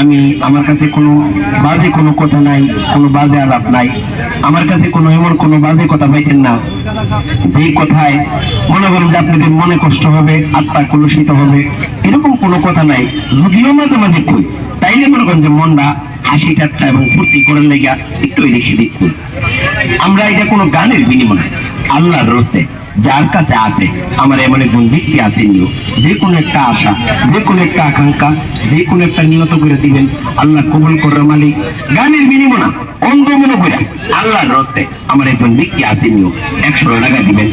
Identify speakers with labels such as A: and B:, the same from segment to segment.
A: আমি, আমার কাছে কোনো বাজে কোনো কথা নাই, কোনো বাজে আলাপ নাই। আমার কাছে কোনো এমন কোনো বাজে কথা পাইতেন না। যেই কথায় মনে করেন যে আপনাদের মনে কষ্ট হবে, আত্মা কলুষিত হবে, এরকম কোনো কথা নাই। যদিও মাঝে মাঝে কই, তাইলে মনে করেন যে মনটা হাসি ঠাট্টা এবং ফুর্তি করার লেগা একটু সেদিক কই আমরা এটা কোনো গানের বিনিময়, আল্লাহর রস্তে যার কাছে আছে, আমার এমন একজন ব্যক্তি আসেনিও যে কোনো একটা আশা, যে কোনো একটা আকাঙ্ক্ষা, যে কোনো একটা নিয়ত করে দিবেন। আল্লাহ কবুল করার মালিক। গানের বিনিময় অন্ধ মনে করে। আল্লাহর রস্তে আমার একজন ব্যক্তি আসেনিও একশো টাকা দিবেন।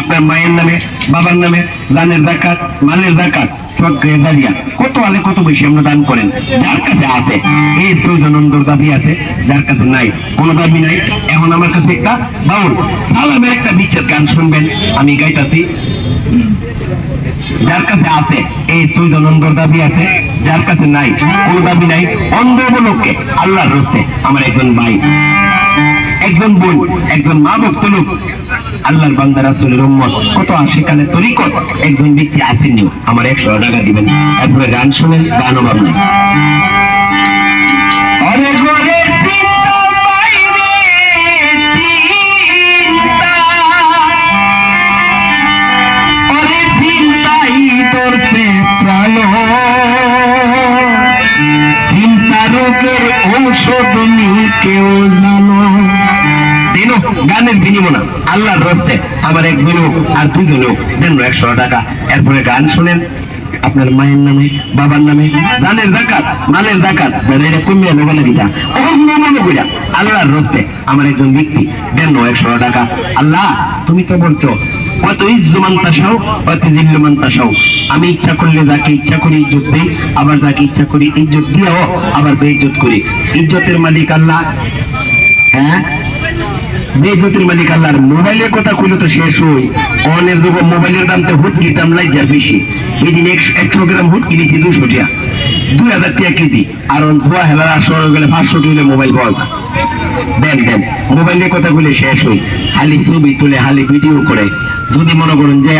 A: আপনার মায়ের নামে, বাবার নামে জানের জাকাত, মালের জাকাত, সদকায়ে জারিয়া। কত আলে কত বেশি আমরা দান করেন? যার কাছে আছে, এই সৌজনন্দর দাবি আছে, যার কাছে নাই, কোনো দাবি নাই। এখন আমার কাছে একটা বাউল সালামের একটা বিচ্ছেদ গান শুনবেন, আমি গাইতাছি। যার কাছে আছে, এই সৌজনন্দর দাবি আছে, যার কাছে নাই, কোনো দাবি নাই। অন্ধ উপলক্ষে, আল্লাহর রস্তে, আমার একজন ভাই, একজন বোন, একজন মা ভক্ত লোক আল্লাহর বান্দা রাসূলের উম্মত। কত সেখানে তরিকত? একজন ব্যক্তি আসেননি। আমার একশো টাকা দিবেন। তারপরে গান শুনেন সে প্রাণ। চিন্তা রোগের ঔষধ নি কেউ জানো। দিন, গানের বিনিময় আল্লাহর রস্তে আমার একজন আর দুজন। দেন একশো টাকা। এরপরে গান শুনেন। আপনার মায়ের নামে, বাবার নামে, জানের জাকাত, মালের জাকাত। মানে এটা কমিয়া বলে দিতা অন্য মনে কইরা আল্লাহর রস্তে আমার একজন ব্যক্তি। দেন একশো টাকা। আল্লাহ, তুমি তো বলছো, অত ইজ্জুমান তাসাও অত জিল্লুমান তাসাও আমি ইচ্ছা করলে যাকে ইচ্ছা করি ইজ্জত দিই, আবার যাকে ইচ্ছা করি ইজ্জত দিয়েও আবার বেইজ্জত করি। ইজ্জতের মালিক আল্লাহ। হ্যাঁ? বেজতির মালিক, আল্লাহর মোবাইলের কথা খুলে তো শেষ হই। অনের যুগ মোবাইলের দাম তো হুট কিনতাম লাইজার বেশি। এদিন একশো গ্রাম হুট কিনেছি দুশো টাকা। দুই হাজার টাকা কেজি। আর জোয়া হেলার আসর গেলে পাঁচশো টাকা মোবাইল পাওয়া যায় দেন দেন মোবাইলের কথা বলে শেষ হই। হালি ছবি তুলে হালি ভিডিও করে। যদি মনে করেন যে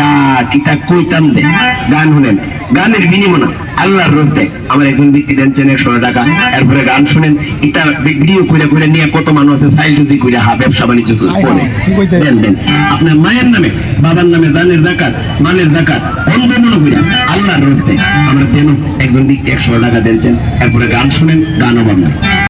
A: কিতা কইতাম যে গান শুনেন। গানের বিনিময় আল্লাহর রস্তে আমার একজন ব্যক্তি দেনছেন একশো টাকা। এরপরে গান শুনেন। এটা ভিডিও করে করে নিয়ে কত মানুষ আছে সাইল টুজি করে হা ব্যবসা বাণিজ্য করে। দেন দেন আপনার মায়ের নামে বাবার নামে জানের জাকাত মানের জাকাত অন্ধ মনে করে আমরা কেন একজন ব্যক্তি একশো টাকা দিয়েছেন এরপরে গান শুনেন গানও অভাব